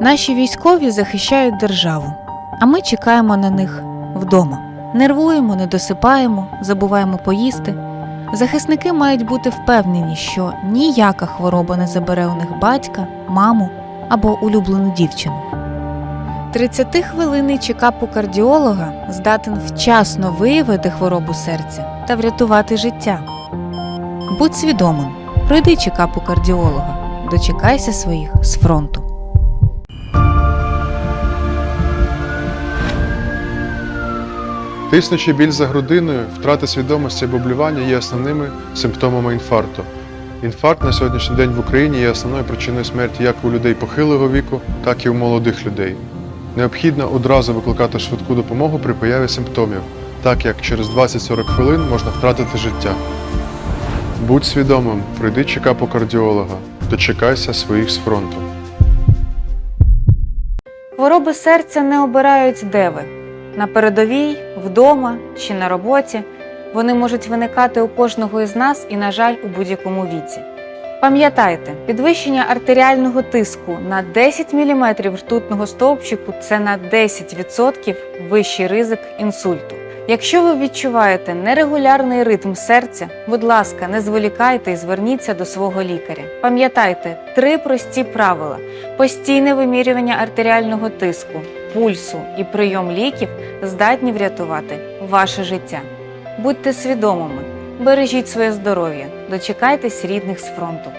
Наші військові захищають державу, а ми чекаємо на них вдома. Нервуємо, не досипаємо, забуваємо поїсти. Захисники мають бути впевнені, що ніяка хвороба не забере у них батька, маму або улюблену дівчину. 30-хвилинний чекап у кардіолога здатен вчасно виявити хворобу серця та врятувати життя. Будь свідомим, пройди чекап у кардіолога, дочекайся своїх з фронту. Тиснучий біль за грудиною, втрата свідомості або блювання є основними симптомами інфаркту. Інфаркт на сьогоднішній день в Україні є основною причиною смерті як у людей похилого віку, так і у молодих людей. Необхідно одразу викликати швидку допомогу при появі симптомів, так як через 20-40 хвилин можна втратити життя. Будь свідомим, пройди чекап у кардіолога, дочекайся своїх з фронту. Хвороби серця не обирають де ви на передовій, вдома чи на роботі. Вони можуть виникати у кожного із нас і, на жаль, у будь-якому віці. Пам'ятайте, підвищення артеріального тиску на 10 мм ртутного стовпчику це на 10% вищий ризик інсульту. Якщо ви відчуваєте нерегулярний ритм серця, будь ласка, не зволікайте і зверніться до свого лікаря. Пам'ятайте три прості правила: постійне вимірювання артеріального тиску, пульсу і прийом ліків здатні врятувати ваше життя. Будьте свідомими, бережіть своє здоров'я, дочекайтесь рідних з фронту.